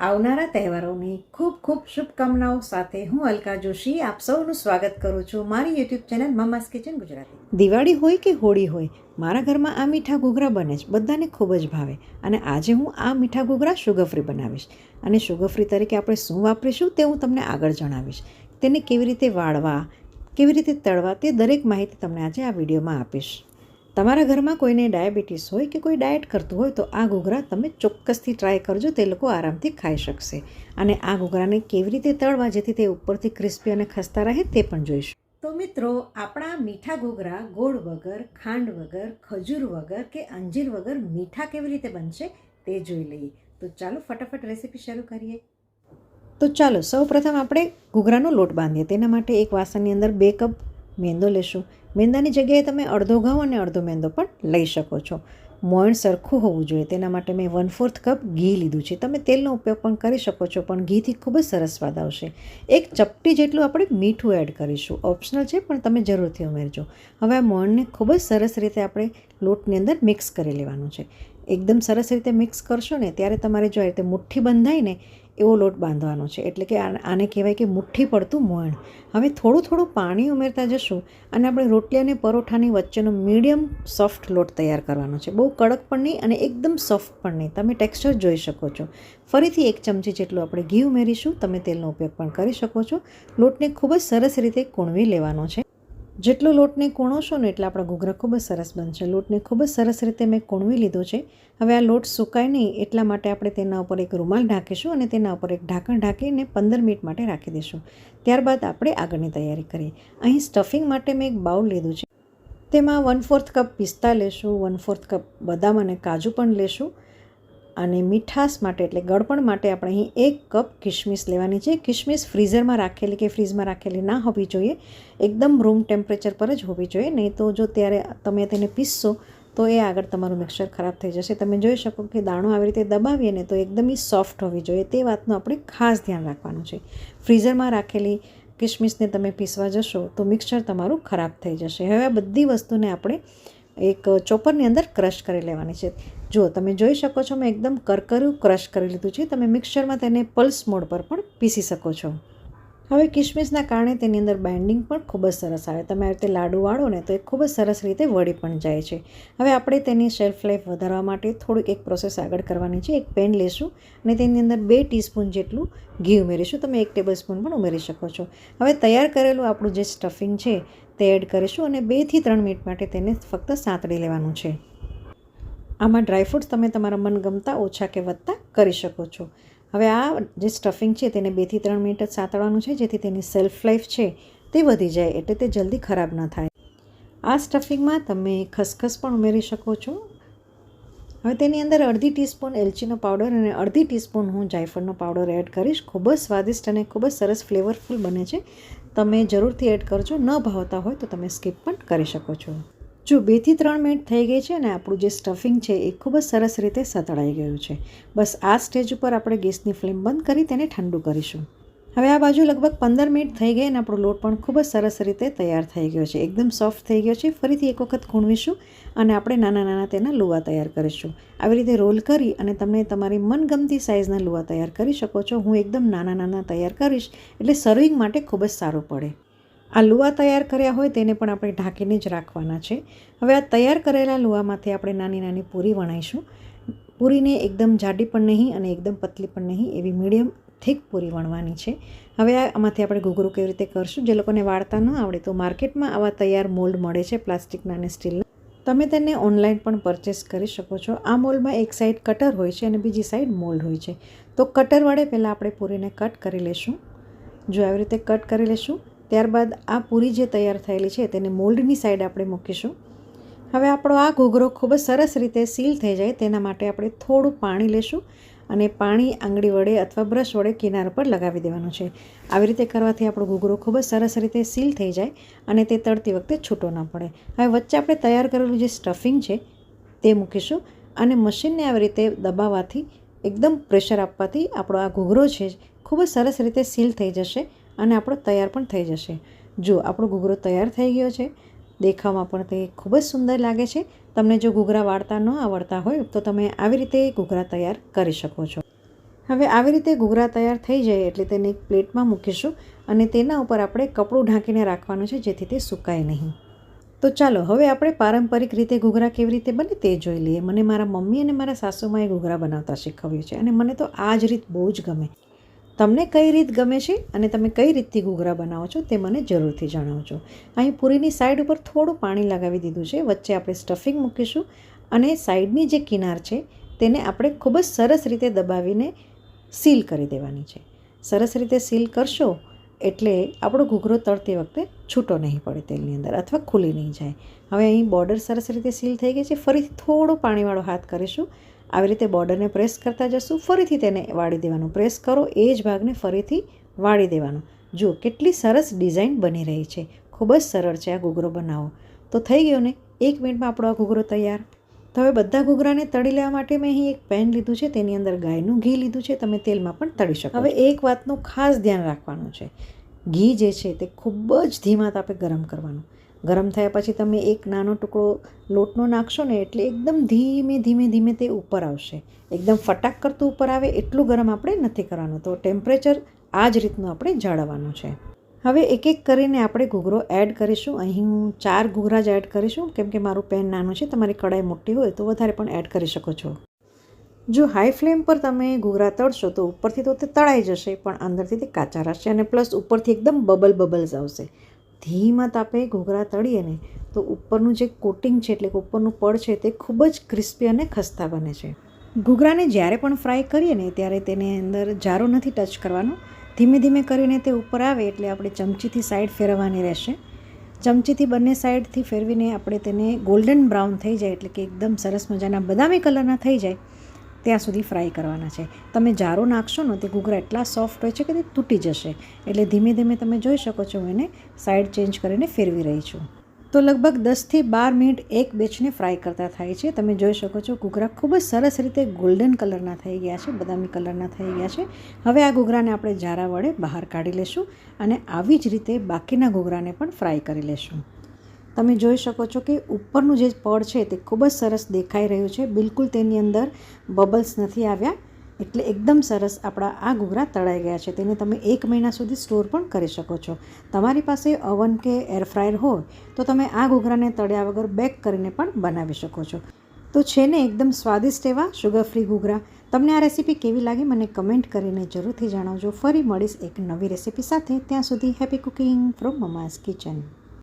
આવનારા તહેવારોની ખૂબ ખૂબ શુભકામનાઓ સાથે હું અલકા જોશી આપ સૌનું સ્વાગત કરું છું મારી YouTube channel Mama's Kitchen Gujarati. Diwali હોય કે હોળી હોય, મારા ઘરમાં આ મીઠા ઘૂઘરા બને જ બધાને ખૂબ જ ભાવે. અને આજે હું આ મીઠા ઘૂઘરા શુગર ફ્રી બનાવીશ. અને શુગર તરીકે આપણે શું વાપરીશું તે હું તમને આગળ જણાવીશ. તેને કેવી રીતે વાળવા, કેવી રીતે તળવા તે દરેક માહિતી તમને આજે આ વિડીયોમાં આપીશ. તમારા ઘરમાં કોઈને ડાયાબિટીસ હોય કે કોઈ ડાયટ કરતું હોય તો આ ઘૂઘરા તમે ચોક્કસથી ટ્રાય કરજો તે લોકો આરામથી ખાઈ શકશે. અને આ ઘૂઘરાને કેવી રીતે તળવા જેથી તે ઉપરથી ક્રિસ્પી અને ખસ્તા રહે તે પણ જોઈશું. તો મિત્રો આપણા મીઠા ઘૂઘરા ગોળ વગર ખાંડ વગર ખજૂર વગર કે અંજીર વગર મીઠા કેવી રીતે બનશે તે જોઈ લઈએ. તો ચાલો ફટાફટ રેસીપી શરૂ કરીએ. તો ચાલો સૌ પ્રથમ આપણે ઘૂઘરાનો લોટ બાંધીએ. તેના માટે એક વાસણની અંદર બે કપ મેંદો લેશું. મેંદાની જગ્યાએ તમે અડધો ઘઉં અને અડધો મેંદો પણ લઈ શકો છો. મોણ સરખું હોવું જોઈએ. તેના માટે મેં વન ફોર્થ કપ ઘી લીધું છે. તમે તેલનો ઉપયોગ પણ કરી શકો છો, પણ ઘીથી ખૂબ જ સરસ સ્વાદ આવશે. એક ચપટી જેટલું આપણે મીઠું એડ કરીશું. ઓપ્શનલ છે, પણ તમે જરૂરથી ઉમેરજો. હવે આ મોણને ખૂબ જ સરસ રીતે આપણે લોટની અંદર મિક્સ કરી લેવાનું છે. એકદમ સરસ રીતે મિક્સ કરશો ને, ત્યારે તમારે જો આ રીતે મુઠ્ઠી બંધાય ને એવો લોટ બાંધવાનો છે. એટલે કે આને કહેવાય કે મુઠ્ઠી પડતું મોણ. હવે થોડું થોડું પાણી ઉમેરતા જશું અને આપણે રોટલી અને પરોઠાની વચ્ચેનો મીડિયમ સોફ્ટ લોટ તૈયાર કરવાનો છે. બહુ કડક પણ નહીં અને એકદમ સોફ્ટ પણ નહીં. તમે ટેક્સચર જોઈ શકો છો. ફરીથી એક ચમચી જેટલું આપણે ઘી ઉમેરીશું. તમે તેલનો ઉપયોગ પણ કરી શકો છો. લોટને ખૂબ જ સરસ રીતે કૂણવી લેવાનો છે. જેટલો લોટને કૂણોશો ને એટલે આપણા ઘૂઘરા ખૂબ જ સરસ બનશે. લોટને ખૂબ જ સરસ રીતે મેં કૂણવી લીધો છે. હવે આ લોટ સુકાય નહીં એટલા માટે આપણે તેના ઉપર એક રૂમાલ ઢાંકીશું અને તેના ઉપર એક ઢાંકણ ઢાંકીને પંદર મિનિટ માટે રાખી દઈશું. ત્યારબાદ આપણે આગળની તૈયારી કરીએ. અહીં સ્ટફિંગ માટે મેં એક બાઉલ લીધું છે. તેમાં વન ફોર્થ કપ પિસ્તા લેશું વન ફોર્થ કપ બદામ અને કાજુ પણ લેશું. અને મીઠાશ માટે એટલે ગળપણ માટે આપણે અહીં એક કપ કિશમિશ લેવાની છે. કિશમિશ ફ્રીઝરમાં રાખેલી કે ફ્રીઝમાં રાખેલી ના હોવી જોઈએ. એકદમ રૂમ ટેમ્પરેચર પર જ હોવી જોઈએ. નહીં તો જો ત્યારે તમે તેને પીસશો તો એ આગળ તમારું મિક્સર ખરાબ થઈ જશે. તમે જોઈ શકો કે દાણો આવી રીતે દબાવીએ ને તો એકદમ એ સોફ્ટ હોવી જોઈએ. તે વાતનું આપણે ખાસ ધ્યાન રાખવાનું છે. ફ્રીઝરમાં રાખેલી કિશમિશને તમે પીસવા જશો તો મિક્સર તમારું ખરાબ થઈ જશે. હવે આ બધી વસ્તુને આપણે એક ચોપરની અંદર ક્રશ કરી લેવાની છે. જો તમે જોઈ શકો છો, મેં એકદમ કરકરું ક્રશ કરી લીધું છે. તમે મિક્સરમાં તેને પલ્સ મોડ પર પણ પીસી શકો છો. હવે કિશમિશના કારણે તેની અંદર બાઇન્ડિંગ પણ ખૂબ જ સરસ આવે. તમે આ રીતે લાડુ વાળો ને તો એ ખૂબ જ સરસ રીતે વળી પણ જાય છે. હવે આપણે તેની શેલ્ફ લાઈફ વધારવા માટે થોડુંક એક પ્રોસેસ આગળ કરવાની છે. એક પેન લેશું અને તેની અંદર બે ટીસ્પૂન જેટલું ઘી ઉમેરીશું. તમે એક ટેબલ સ્પૂન પણ ઉમેરી શકો છો. હવે તૈયાર કરેલું આપણું જે સ્ટફિંગ છે તે એડ કરીશું અને બેથી ત્રણ મિનિટ માટે તેને ફક્ત સાંતળી લેવાનું છે. આમાં ડ્રાયફ્રૂટ્સ તમે તમારા મનગમતા ઓછા કે વધતા કરી શકો છો. હવે આ જે સ્ટફિંગ છે તેને બેથી ત્રણ મિનિટ સાતળવાનું છે, જેથી તેની સેલ્ફ લાઈફ છે તે વધી જાય એટલે તે જલ્દી ખરાબ ન થાય. આ સ્ટફિંગમાં તમે ખસખસ પણ ઉમેરી શકો છો. હવે તેની અંદર અડધી ટીસ્પૂન એલચીનો પાવડર અને અડધી ટીસ્પૂન હું જાયફળનો પાવડર એડ કરીશ. ખૂબ જ સ્વાદિષ્ટ અને ખૂબ જ સરસ ફ્લેવરફુલ બને છે. તમે જરૂરથી એડ કરજો. ન ભાવતા હોય તો તમે સ્કીપ પણ કરી શકો છો. જો બેથી ત્રણ મિનિટ થઈ ગઈ છે અને આપણું જે સ્ટફિંગ છે એ ખૂબ જ સરસ રીતે સતળાઈ ગયું છે. બસ આ સ્ટેજ ઉપર આપણે ગેસની ફ્લેમ બંધ કરી તેને ઠંડુ કરીશું. હવે આ બાજુ લગભગ પંદર મિનિટ થઈ ગઈ અને આપણો લોટ પણ ખૂબ જ સરસ રીતે તૈયાર થઈ ગયો છે. એકદમ સોફ્ટ થઈ ગયો છે. ફરીથી એક વખત ખૂણવીશું અને આપણે નાના નાના તેના લુવા તૈયાર કરીશું. આવી રીતે રોલ કરી અને તમે તમારી મનગમતી સાઇઝના લુવા તૈયાર કરી શકો છો. હું એકદમ નાના નાના તૈયાર કરીશ એટલે સર્વિંગ માટે ખૂબ જ સારું પડે. આ લુવા તૈયાર કર્યા હોય તેને પણ આપણે ઢાંકીને જ રાખવાના છે. હવે આ તૈયાર કરેલા લુવામાંથી આપણે નાની નાની પૂરી વણાઈશું. પૂરીને એકદમ જાડી પણ નહીં અને એકદમ પતલી પણ નહીં, એવી મીડિયમ થીક પૂરી વણવાની છે. હવે આમાંથી આપણે ઘૂઘરું કેવી રીતે કરશું જે લોકોને વાળતા ન આવડે તો માર્કેટમાં આવા તૈયાર મોલ્ડ મળે છે પ્લાસ્ટિકના અને સ્ટીલના. તમે તેને ઓનલાઈન પણ પરચેસ કરી શકો છો. આ મોલ્ડમાં એક સાઈડ કટર હોય છે અને બીજી સાઈડ મોલ્ડ હોય છે. તો કટર વડે પહેલાં આપણે પૂરીને કટ કરી લેશું. જો આવી રીતે કટ કરી લેશું ત્યારબાદ આ પૂરી જે તૈયાર થયેલી છે તેને મોલ્ડની સાઈડ આપણે મૂકીશું. હવે આપણો આ ઘૂઘરો ખૂબ જ સરસ રીતે સીલ થઈ જાય તેના માટે આપણે થોડું પાણી લેશું અને પાણી આંગળી વડે અથવા બ્રશ વડે કિનાર પર લગાવી દેવાનું છે. આવી રીતે કરવાથી આપણો ઘૂઘરો ખૂબ જ સરસ રીતે સીલ થઈ જાય અને તે તળતી વખતે છૂટો ન પડે. હવે વચ્ચે આપણે તૈયાર કરેલું જે સ્ટફિંગ છે તે મૂકીશું અને મશીનને આવી રીતે દબાવવાથી એકદમ પ્રેશર આપવાથી આપણો આ ઘૂઘરો છે ખૂબ જ સરસ રીતે સીલ થઈ જશે અને આપણો તૈયાર પણ થઈ જશે. જો આપણો ઘૂઘરો તૈયાર થઈ ગયો છે, દેખાવમાં પણ તે ખૂબ જ સુંદર લાગે છે. તમને જો ઘૂઘરા વાળતા ન આવડતા હોય, તો તમે આવી રીતે ઘૂઘરા તૈયાર કરી શકો છો. હવે આવી રીતે ઘૂઘરા તૈયાર થઈ જાય એટલે તેને એક પ્લેટમાં મૂકીશું અને તેના ઉપર આપણે કપડું ઢાંકીને રાખવાનું છે, જેથી તે સુકાય નહીં. તો ચાલો, હવે આપણે પારંપરિક રીતે ઘૂઘરા કેવી રીતે બને તે જોઈ લઈએ. મને મારા મમ્મી અને મારા સાસુમાએ ઘૂઘરા બનાવતા શીખવ્યું છે અને મને તો આ જ રીત બહુ જ ગમે. તમને કઈ રીત ગમે છે અને તમે કઈ રીતથી ઘૂઘરા બનાવો છો તે મને જરૂરથી જણાવજો. અહીં પૂરીની સાઈડ ઉપર થોડું પાણી લગાવી દીધું છે. વચ્ચે આપણે સ્ટફિંગ મૂકીશું અને સાઈડની જે કિનાર છે તેને આપણે ખૂબ જ સરસ રીતે દબાવીને સીલ કરી દેવાની છે. સરસ રીતે સીલ કરશો એટલે આપણો ઘૂઘરો તળતી વખતે છૂટો નહીં પડે તેલની અંદર અથવા ખુલી નહીં જાય. હવે અહીં બોર્ડર સરસ રીતે સીલ થઈ ગઈ છે. ફરીથી થોડો પાણીવાળો હાથ કરીશું આવી રીતે બોર્ડરને પ્રેસ કરતા જશું. ફરીથી તેને વાળી દેવાનું. પ્રેસ કરો. એ જ ભાગને ફરીથી વાળી દેવાનો. જુઓ, કેટલી સરસ ડિઝાઇન બની રહી છે. ખૂબ જ સરળ છે આ ઘૂઘરો બનાવો તો થઈ ગયો ને? એક મિનિટમાં આપણો આ ઘૂઘરો તૈયાર. તો હવે બધા ઘૂઘરાને તળી લેવા માટે મેં અહીં એક પેન લીધું છે. તેની અંદર ગાયનું ઘી લીધું છે. તમે તેલમાં પણ તળી શકો હવે એક વાતનું ખાસ ધ્યાન રાખવાનું છે. ઘી જે છે તે ખૂબ જ ધીમા તાપે ગરમ કરવાનું. ગરમ થયા પછી તમે એક નાનો ટુકડો લોટનો નાખશો ને એટલે એકદમ ધીમે ધીમે ધીમે તે ઉપર આવશે. એકદમ ફટાક કરતું ઉપર આવે એટલું ગરમ આપણે નથી કરવાનું. તો ટેમ્પરેચર આ જ રીતનું આપણે જાળવવાનું છે. હવે એક એક કરીને આપણે ઘૂઘરો એડ કરીશું. અહીં હું ચાર ઘૂઘરા જ એડ કરીશું. કેમ કે મારું પેન નાનું છે, તમારી કડાઈ મોટી હોય તો વધારે પણ એડ કરી શકો છો. જો હાઈ ફ્લેમ પર તમે ઘૂઘરા તળશો તો ઉપરથી તો તે તળાઈ જશે, પણ અંદરથી તે કાચા રહેશે અને પ્લસ ઉપરથી એકદમ બબલ બબલ્સ આવશે. ધીમા તાપે ઘૂઘરા તળીએ ને, તો ઉપરનું જે કોટિંગ છે એટલે કે ઉપરનું પડ છે તે ખૂબ જ ક્રિસ્પી અને ખસ્તા બને છે. ઘૂઘરાને જ્યારે પણ ફ્રાય કરીએ ને, ત્યારે તેને અંદર જારો નથી ટચ કરવાનો. ધીમે ધીમે કરીને તે ઉપર આવે એટલે આપણે ચમચીથી સાઈડ ફેરવવાની રહેશે. ચમચીથી બંને સાઈડથી ફેરવીને આપણે તેને ગોલ્ડન બ્રાઉન થઈ જાય એટલે કે એકદમ સરસ મજાના બદામી કલરના થઈ જાય. ત્યાં સુધી ફ્રાય કરવાના છે. તમે જારો નાખશો ને, તે ઘૂઘરા એટલા સોફ્ટ હોય છે કે તે તૂટી જશે. એટલે ધીમે ધીમે તમે જોઈ શકો છો, હું એને સાઈડ ચેન્જ કરીને ફેરવી રહી છું. તો લગભગ દસથી બાર મિનિટ એક બેચને ફ્રાય કરતા થાય છે. તમે જોઈ શકો છો, ઘૂઘરા ખૂબ જ સરસ રીતે ગોલ્ડન કલરના થઈ ગયા છે, બદામી કલરના થઈ ગયા છે. હવે આ ઘૂઘરાને આપણે જારા વડે બહાર કાઢી લેશું અને આવી જ રીતે બાકીના ઘૂઘરાને પણ ફ્રાય કરી લેશું. તમે જોઈ શકો છો કે ઉપરનું જે પડ છે તે ખૂબ જ સરસ દેખાઈ રહ્યું છે. બિલકુલ તેની અંદર બબલ્સ નથી આવ્યા, એટલે એકદમ સરસ આપણા આ ઘૂઘરા તળાઈ ગયા છે. તેને તમે એક મહિના સુધી સ્ટોર પણ કરી શકો છો. તમારી પાસે અવન કે એર ફ્રાયર હોય, તો તમે આ ઘૂઘરાને તળ્યા વગર બેક કરીને પણ બનાવી શકો છો. તો છે ને એકદમ સ્વાદિષ્ટ એવા શુગર ફ્રી ઘૂઘરા. તમને આ રેસીપી કેવી લાગી મને કમેન્ટ કરીને જરૂરથી જણાવજો. ફરી મળીશ એક નવી રેસીપી સાથે. ત્યાં સુધી happy cooking from Mama's Kitchen.